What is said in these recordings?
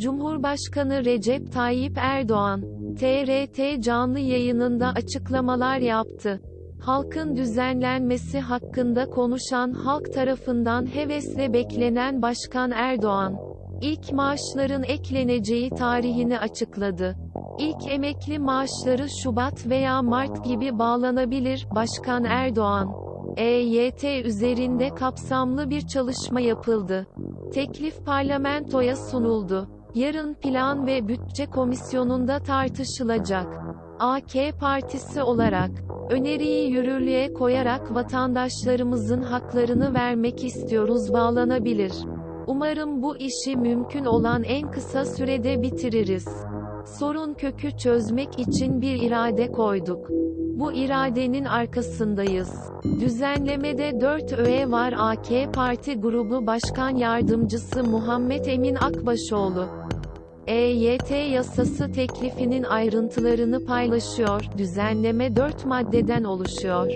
Cumhurbaşkanı Recep Tayyip Erdoğan, TRT canlı yayınında açıklamalar yaptı. Halkın düzenlenmesi hakkında konuşan halk tarafından hevesle beklenen Başkan Erdoğan, ilk maaşların ekleneceği tarihini açıkladı. İlk emekli maaşları Şubat veya Mart gibi bağlanabilir, Başkan Erdoğan. EYT üzerinde kapsamlı bir çalışma yapıldı. Teklif parlamentoya sunuldu. Yarın Plan ve Bütçe Komisyonu'nda tartışılacak. AK Partisi olarak, öneriyi yürürlüğe koyarak vatandaşlarımızın haklarını vermek istiyoruz bağlanabilir. Umarım bu işi mümkün olan en kısa sürede bitiririz. Sorun kökü çözmek için bir irade koyduk. Bu iradenin arkasındayız. Düzenlemede 4 öğe var AK Parti Grubu Başkan Yardımcısı Muhammed Emin Akbaşoğlu. EYT yasası teklifinin ayrıntılarını paylaşıyor. Düzenleme 4 maddeden oluşuyor.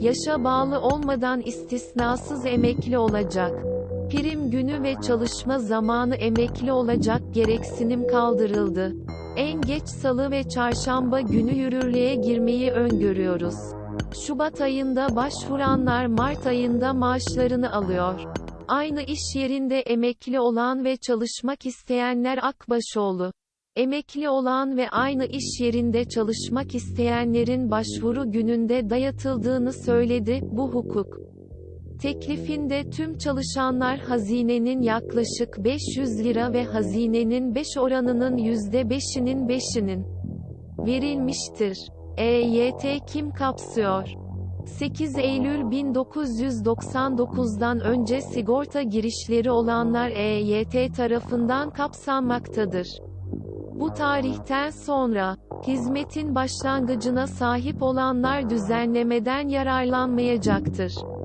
Yaşa bağlı olmadan istisnasız emekli olacak. Prim günü ve çalışma zamanı emekli olacak gereksinim kaldırıldı. En geç salı ve çarşamba günü yürürlüğe girmeyi öngörüyoruz. Şubat ayında başvuranlar Mart ayında maaşlarını alıyor. Aynı iş yerinde emekli olan ve çalışmak isteyenler Akbaşoğlu. Emekli olan ve aynı iş yerinde çalışmak isteyenlerin başvuru gününde dayatıldığını söyledi, bu hukuk. Teklifinde tüm çalışanlar hazinenin yaklaşık 500 lira ve hazinenin 5 oranının %5'inin 5'inin verilmiştir. EYT kim kapsıyor? 8 Eylül 1999'dan önce sigorta girişleri olanlar EYT tarafından kapsanmaktadır. Bu tarihten sonra, hizmetin başlangıcına sahip olanlar düzenlemeden yararlanmayacaktır.